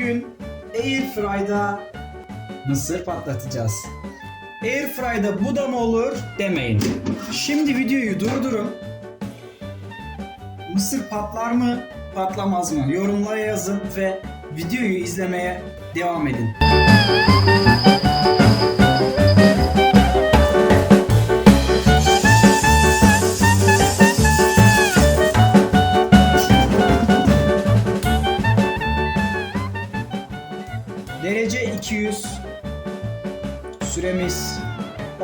Bugün Airfry'da mısır patlatacağız. Airfry'da bu da mı olur demeyin. Şimdi videoyu durdurun. Mısır patlar mı patlamaz mı? Yorumlara yazın ve videoyu izlemeye devam edin. Derece 200. Süremiz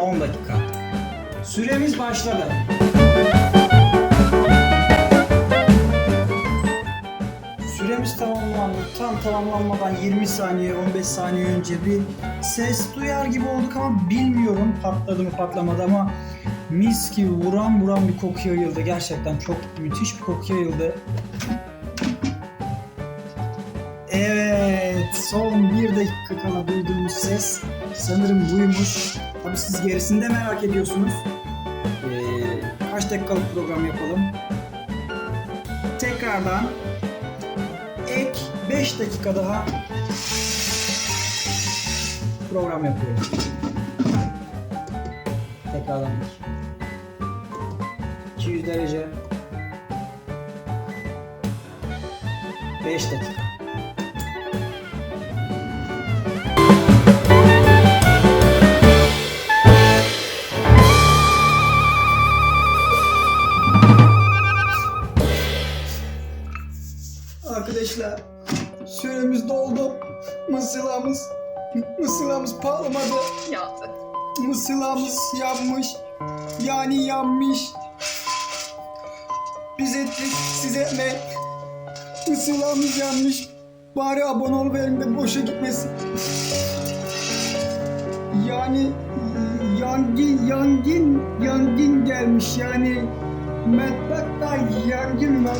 10 dakika. Süremiz başladı. Süremiz tamamlandı. Tam tamamlanmadan 20 saniye, 15 saniye önce bir ses duyar gibi olduk ama bilmiyorum patladı mı patlamadı ama mis gibi vuran vuran bir koku yayıldı. Gerçekten çok müthiş bir koku yayıldı. Bir dakika kala duyduğumuz ses sanırım buymuş. Tabii siz gerisini de merak ediyorsunuz. Ee, kaç dakikalık program yapalım? Tekrardan ek 5 dakika daha program yapıyorum. Tekrardan 200 derece 5 dakika. Arkadaşlar süremiz doldu. Mısırlamız mısırlamız patlamadı. Ya Mısırlamız yanmış. Yani yanmış. Biz ettik siz etme. Mısırlamız yanmış. Bari abone ol de boşa gitmesin. Yani yangın yangın yangın gelmiş yani. Medbatta yangın var.